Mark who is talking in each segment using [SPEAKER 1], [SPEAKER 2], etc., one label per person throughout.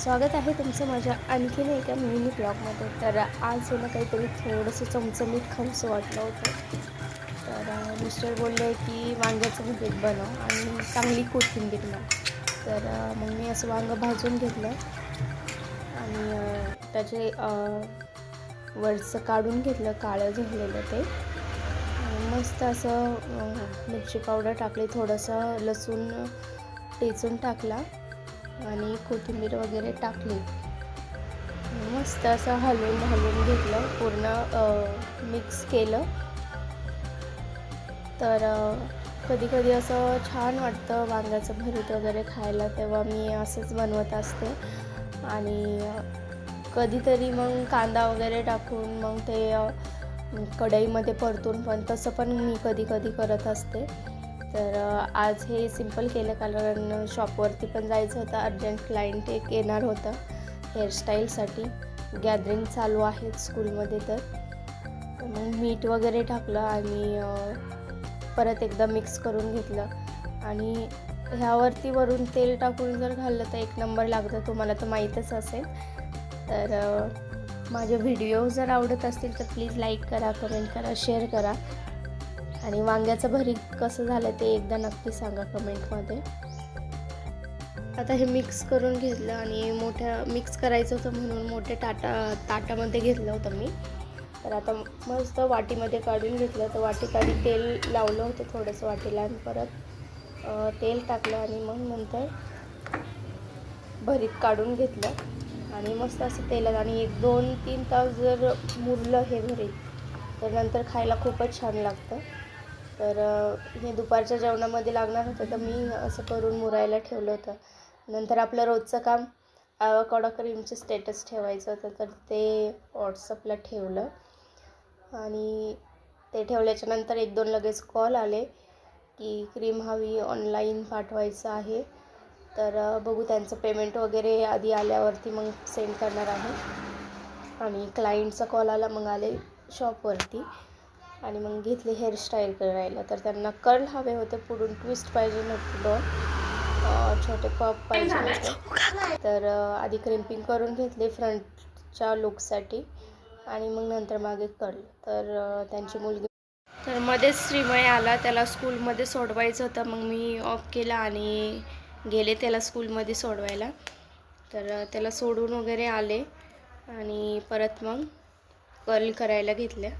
[SPEAKER 1] स्वागत आहे तुमचं माझ्या आणखीन एका मिनी ब्लॉगमध्ये. तर आज मला काहीतरी थोडंसं चमचमीत खाऊसं वाटलं होतं. तर मिस्टर बोलले की वांग्याचं भरीत बनव आणि चांगली कोथिंबीर लाव. तर मग मी असं वांगं भाजून घेतलं आणि त्याचे वरचं काढून घेतलं काळं झालेलं ते. मस्त असं मिरची पावडर टाकली थोडंसं लसूण टेचून टाकला. आणि कोथिंबीर वगैरे टाकली. मस्त असं हलवून हलवून घेतलं. पूर्ण मिक्स केलं. तर कधी कधी असं छान वाटतं वांग्याचं भरीत वगैरे खायला तेव्हा मी असंच बनवत असते. आणि कधीतरी मग कांदा वगैरे टाकून मग ते कढईमध्ये परतून पण तसं पण मी कधी कधी करत असते. तर आज हे सिंपल केलं कारण शॉपवरती पण जायचं होतं. अर्जंट क्लायंट एक येणार होतं हेअरस्टाईलसाठी गॅदरिंग चालू आहेत स्कूलमध्ये तर. मग मीठ वगैरे टाकलं आणि परत एकदा मिक्स करून घेतलं. आणि ह्यावरती वरून तेल टाकून जर घाललं तर एक नंबर लागतं. तुम्हाला तर माहीतच असेल. तर माझे व्हिडिओ जर आवडत असतील तर प्लीज लाईक करा कमेंट करा शेअर करा. आणि वांग्याचं भरीत कसं झालं ते एकदा नक्की सांगा कमेंटमध्ये. आता हे मिक्स करून घेतलं आणि मोठ्या मिक्स करायचं होतं म्हणून मोठ्या टाटा ताटामध्ये घेतलं होतं मी. तर आता मस्त वाटीमध्ये काढून घेतलं. तर वाटीत तेल लावलं होतं थोडंसं वाटीला आणि परत तेल टाकलं आणि मग नंतर भरीत काढून घेतलं. आणि मस्त असं तेलात आणि एक दोन तीन तास जर मुरलं हे भरीत तर नंतर खायला खूपच छान लागतं. तर हे दुपारच्या जेवणामध्ये लागणार होतं तर मी असं करून मुरायला ठेवलं होतं. नंतर आपलं रोजचं काम कडा क्रीमचे स्टेटस ठेवायचं होतं तर ते व्हॉट्सअपला ठेवलं. आणि ते ठेवल्याच्या नंतर एक दोन लगेच कॉल आले की क्रीम हवी ऑनलाईन पाठवायचं आहे. तर बघू त्यांचं पेमेंट वगैरे आधी आल्यावरती मग सेंड करणार आहे. आणि क्लायंटचा कॉल आला मग आले शॉपवरती आणि मग घेतले हेअरस्टाईल करायला. तर त्यांना कर्ल हवे होते पुढून ट्विस्ट पाहिजे नव्हतं अ, छोटे पॉप पाहिजे होते तर आधी क्रिम्पिंग करून घेतले फ्रंटच्या लुकसाठी आणि मग नंतर मागे कर्ल तर त्यांची मुलगी तर मध्येच श्रीमय आला. त्याला स्कूलमध्ये सोडवायचं होतं. मग मी ऑफ केला आणि गेले त्याला स्कूलमध्ये सोडवायला. तर त्याला सोडून वगैरे आले आणि परत मग कर्ल करायला घेतल्या.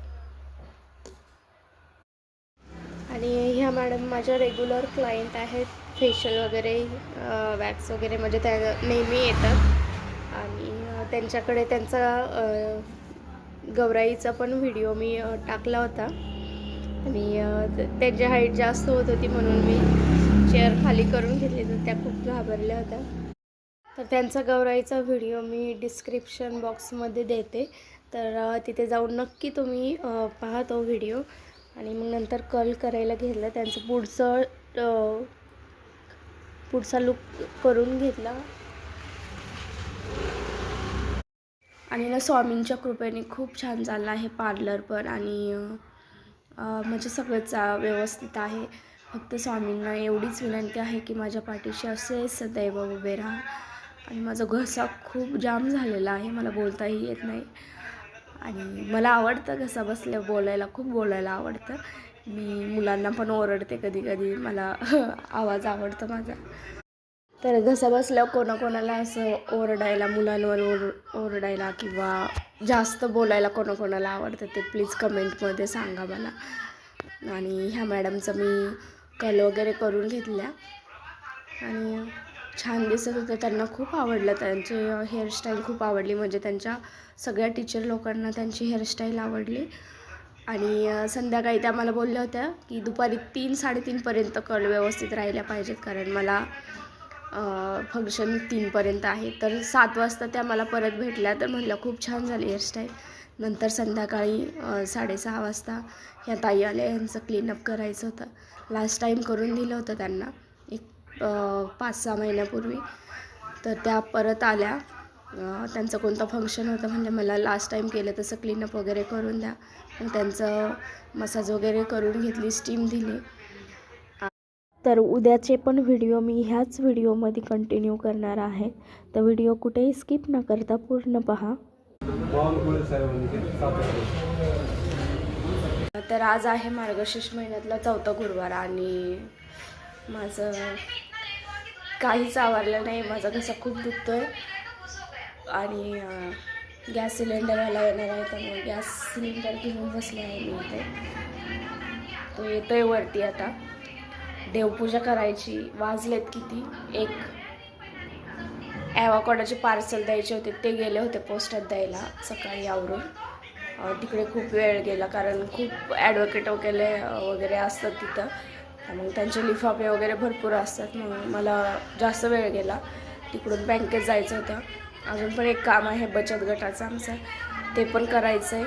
[SPEAKER 1] आणि ह्या मॅडम माझ्या रेग्युलर क्लायंट आहेत. फेशियल वगैरे वॅक्स वगैरे म्हणजे त्या नेहमी येतात. आणि त्यांच्याकडे त्यांचा गौराईचा पण व्हिडिओ मी टाकला होता. आणि त्यांची हाईट जास्त होत होती म्हणून मी चेअर खाली करून घेतली तर त्या खूप घाबरल्या होत्या. तर त्यांचा गौराईचा व्हिडिओ मी डिस्क्रिप्शन बॉक्समध्ये देते. तर तिथे जाऊन नक्की तुम्ही पाहा पहा तो व्हिडिओ आणि मग नंतर कल करायला घेतलं. त्यांचं पुढचं पुढचा लुक करून घेतला. आणि ना स्वामींच्या कृपेने खूप छान चाललं आहे पार्लर पण आणि म्हणजे सगळंच व्यवस्थित आहे. फक्त स्वामींना एवढीच विनंती आहे की माझ्या पाठीशी असे सदैव उभे राहा. आणि माझा घसा खूप जाम झालेला आहे. मला बोलताही येत नाही. आणि मला आवडतं घसा बसल्या बोलायला खूप बोलायला आवडतं. मी मुलांना पण ओरडते कधी कधी मला आवाज आवडतो माझा. तर घसा बसल्या कोणाकोणाला असं ओरडायला मुलांवर ओर ओरडायला किंवा जास्त बोलायला कोणाकोणाला आवडतं ते प्लीज कमेंटमध्ये सांगा मला. आणि ह्या मॅडमचं मी कल वगैरे करून घेतल्या. आणि छान दिसत होतं. त्यांना खूप आवडलं. त्यांचे हेअरस्टाईल खूप आवडली. म्हणजे त्यांच्या सगळ्या टीचर लोकांना त्यांची हेअरस्टाईल आवडली. आणि संध्याकाळी त्या मला बोलल्या होत्या की दुपारी तीन साडेतीनपर्यंत कल व्यवस्थित राहिल्या पाहिजेत. कारण मला फंक्शन तीनपर्यंत आहे. तर सात वाजता त्या मला परत भेटल्या. तर म्हटलं खूप छान झाली हेअरस्टाईल नंतर संध्याकाळी साडेसहा वाजता ह्या ताई आल्या. यांचं क्लीनअप करायचं होतं. लास्ट टाईम करून दिलं होतं त्यांना. एक पाच सहा महिन्यापूर्वी. तर त्या परत आल्या. त्यांचं कोणतं फंक्शन होतं म्हणजे मला लास्ट टाईम केलं तसं क्लीनअप वगैरे करून द्या. मग त्यांचं मसाज वगैरे करून घेतली स्टीम दिली. तर उद्याचे पण व्हिडिओ मी ह्याच व्हिडिओमध्ये कंटिन्यू करणार आहे. तर व्हिडिओ कुठेही स्किप न करता पूर्ण पहा. तर आज आहे मार्गशीर्ष महिन्यातला चौथा गुरुवार आणि माझं काहीच आवरलं नाही. माझा घसा खूप दुखतो आहे आणि गॅस गॅस सिलेंडरवाला येणार आहे त्यामुळे गॅस सिलेंडर घेऊन बसले आहे मी इथे. तो आहे वरती आता. देवपूजा करायची. वाजलेत किती? एक. ॲवाकॉडाचे पार्सल द्यायचे होते. ते गेले होते पोस्टात द्यायला सकाळी आवरून. तिकडे खूप वेळ गेला कारण खूप ॲडव्होकेट वगैरे वगैरे असतात तिथं. मग त्यांचे लिफाफे वगैरे भरपूर असतात मग मला जास्त वेळ गेला. तिकडून बँकेत जायचं होतं. अजून पण एक काम आहे बचत गटाचं आमचं. ते पण करायचं आहे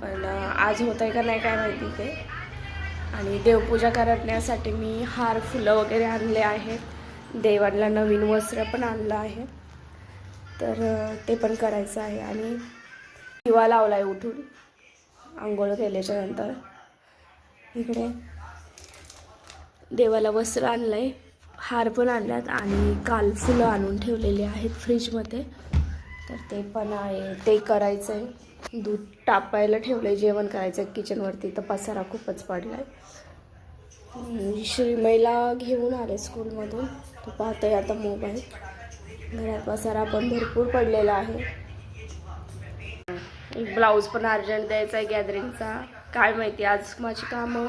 [SPEAKER 1] पण आज होत आहे का नाही काय माहिती ते. आणि देवपूजा करण्यासाठी मी हार फुलं वगैरे आणले आहेत. देवांना नवीन वस्त्र पण आणलं आहे. तर ते पण करायचं आहे. आणि दिवा लावला आहे उठून. आंघोळ केल्याच्यानंतर. इकडे देवाला वस्त्र आणलं आहे हार पण आणल्यात आणि काल फुलं आणून ठेवलेली आहेत फ्रीजमध्ये. तर ते पण आहे ते करायचं आहे दूध टापायला ठेवलं आहे जेवण करायचं आहे किचनवरती तर पसारा खूपच पडला आहे श्रीमईला घेऊन आले स्कूलमधून. तो आहे आता मोबाईल. घरात पसारा पण भरपूर पडलेला आहे. ब्लाऊज पण अर्जंट द्यायचा आहे गॅदरिंगचा. काय माहिती आज माझी कामं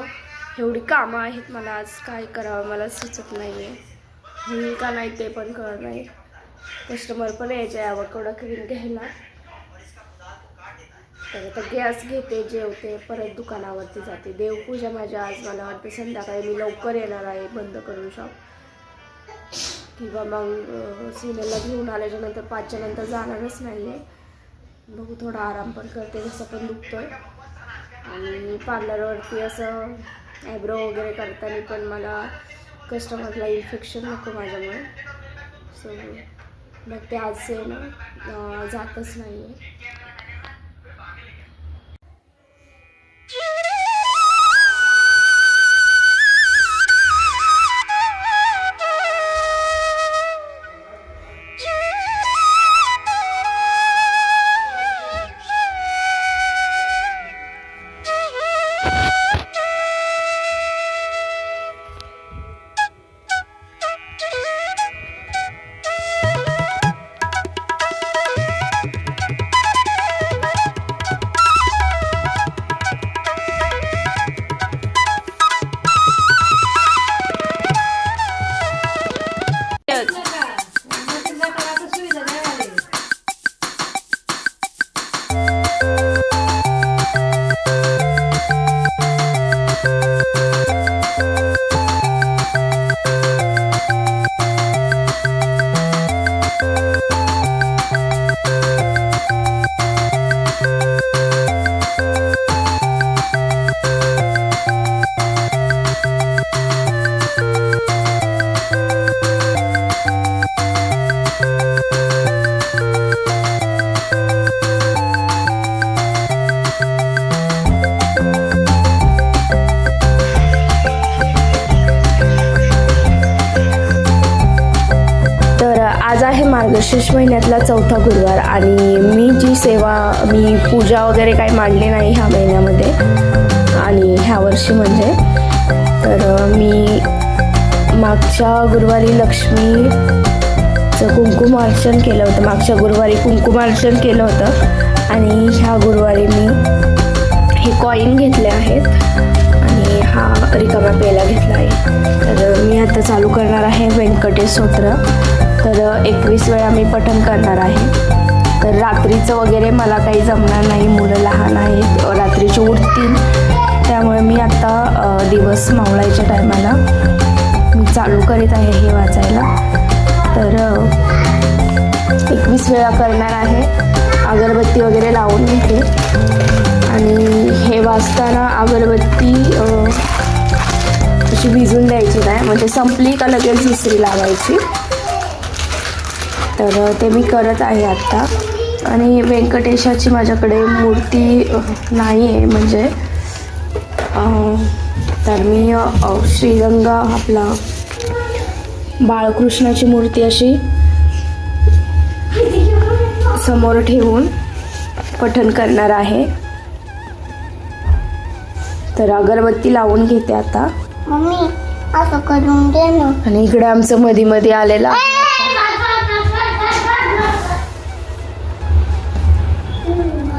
[SPEAKER 1] एवढी कामं आहेत मला आज काय करावं मला सुचत नाही आहे होईल का नाही ते पण कळत नाही. कस्टमर पण यायचे आवडकडं क्रीम घ्यायला. तर आता गॅस घेते जेवते परत दुकानावरती जाते. देवपूजा माझ्या आज मला वाटतं संध्याकाळी मी लवकर येणार आहे बंद करून शॉप किंवा मग सिनेला घेऊन आल्याच्यानंतर पाचच्या नंतर जाणारच नाही आहे बघू थोडा आराम पण करते जसं पण दुखतोय. आणि पार्लरवरती असं ॲब्रो वगैरे करताना पण मला कस्टमरला इन्फेक्शन नको माझ्यामुळे. सो मग ते आज ना जातच नाही आहे आहे मार्गशीर्ष महिन्यातला चौथा गुरुवार आणि मी जी सेवा मी पूजा वगैरे काही मांडली नाही ह्या महिन्यामध्ये आणि ह्या वर्षी म्हणजे तर मी मागच्या गुरुवारी लक्ष्मीचं कुंकुमार्चन केलं होतं. मागच्या गुरुवारी कुंकुमार्चन केलं होतं आणि ह्या गुरुवारी मी हे कॉईन घेतले आहेत आणि हा रिकामा पेला घेतला आहे. तर मी आता चालू करणार आहे सूत्र. तर एकवीस वेळा मी पठण करणार आहे. तर रात्रीचं वगैरे मला काही जमणार नाही. मुलं लहान आहेत. रात्रीचे उठतील. त्यामुळे मी आत्ता दिवस मावळायच्या टायमाला मी चालू करीत आहे हे वाचायला. तर एकवीस वेळा करणार आहे. अगरबत्ती वगैरे लावून घेते. आणि हे वाचताना अगरबत्ती अशी भिजून द्यायची नाही. म्हणजे संपली का लगेच दुसरी लावायची. तर ते मी करत आहे आत्ता आणि व्यंकटेशाची माझ्याकडे मूर्ती नाही आहे म्हणजे तर मी श्रीरंगा आपला बाळकृष्णाची मूर्ती अशी समोर ठेवून पठन करणार आहे. तर अगरबत्ती लावून घेते आता.
[SPEAKER 2] मम्मी असं करून दे ना.
[SPEAKER 1] आणि इकडे आमचं मधी मधी आलेला.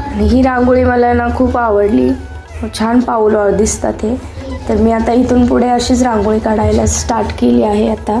[SPEAKER 1] आणि ही रांगोळी मला ना खूप आवडली. छान पाऊल दिसतात हे. तर मी आता इथून पुढे अशीच रांगोळी काढायला स्टार्ट केली आहे आता.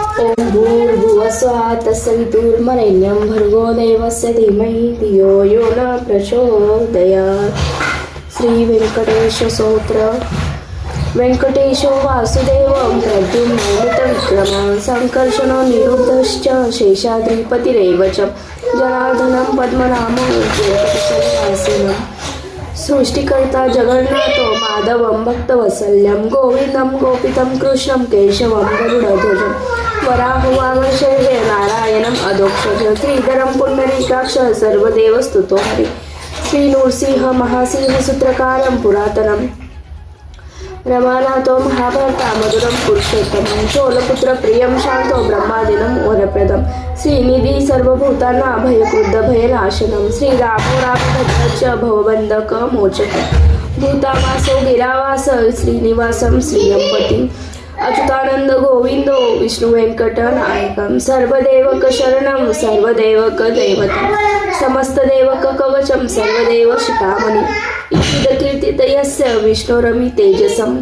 [SPEAKER 1] ॐ भूर्भुवस्वः तत्सवितुर्वरेण्यं भर्गो देवस्य धीमहि धियो यो न प्रचोदयात् श्रीवेङ्कटेशस्तोत्र वेङ्कटेशो वासुदेवं प्रद्युम्नमितविक्रमं सङ्कर्षणो निरुद्धश्च शेषाद्रिपतिरेव च जनार्दनं पद्मनामं सृष्टिकर्ता जगन्नाथो माधवं भक्तवसल्यं गोविन्दं गोपितं कृष्णं केशवं गरुडध्वजं वराहवामशैवे नारायणम् अधोक्षज श्रीधरं पुण्डरीकाक्ष सर्वदेव श्री नृसिंह महासिंह महासिंहसूत्रकारं पुरातनं रमानाथो महाभारता मधुरं पुरुषोत्तमं। शोलपुत्रप्रियं शान्तो ब्रह्मादिनं वरप्रदं श्रीनिधि सर्वभूतानां भयकृद्ध भयनाशनं श्रीरामो रामभद्रश्च भवबन्धकमोचक भूतावासो गिरावास श्रीनिवासं श्रियंपतिम् अच्युतानंद गोविंदो विष्णुवेङ्कटनायकं सर्वदेवक शरणम सर्वदेवक दैवतम समस्त देवक कवचम सर्वदेव शिखामणि. कीर्तितयस्य विष्णुरमि तेजसं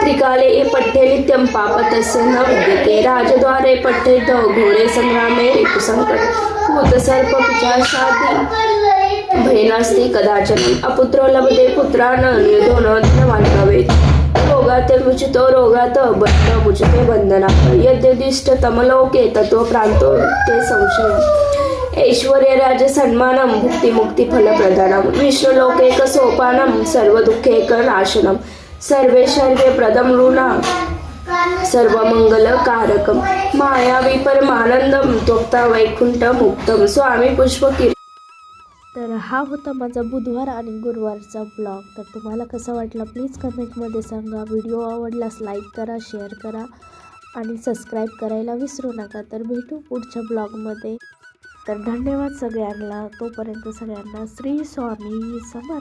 [SPEAKER 1] त्रिकाले पठ्ये नित्यं पापतस्य न विद्यते. राजद्वारे पठ्ये पठ्येत घोरे संग्रामे ऋतुसङ्कट भूतसर्प पिचाशादी भयनास्ति कदाचन. अपुत्रो लभते पुत्रान् निर्धो न धनवान् भवेत्. रोगात मुचितो रोगात बंध मुचिते बंधनात् यद्यदिष्ट तमलोके तत्व प्रांतो ते संशय. ऐश्वर्य राज सन्मानं भुक्तिमुक्ती फलप्रदानं विष्णुलोकेक सोपानं सर्व दुःखेक नाशनं सर्वे शर्वे प्रदं ऋणा. सर्वमंगलकारकं मायावी परमानंदं त्वक्ता वैकुंठ मुक्तम स्वामी पुष्पकीर. तर हा होता माझा बुधवार आणि गुरुवारचा ब्लॉग. तर तुम्हाला कसा वाटला प्लीज कमेंटमध्ये सांगा. व्हिडिओ आवडलास लाईक करा शेअर करा आणि सबस्क्राईब करायला विसरू नका. तर भेटू पुढच्या ब्लॉगमध्ये. तर धन्यवाद सगळ्यांना. तोपर्यंत सगळ्यांना श्री स्वामी समर्थ.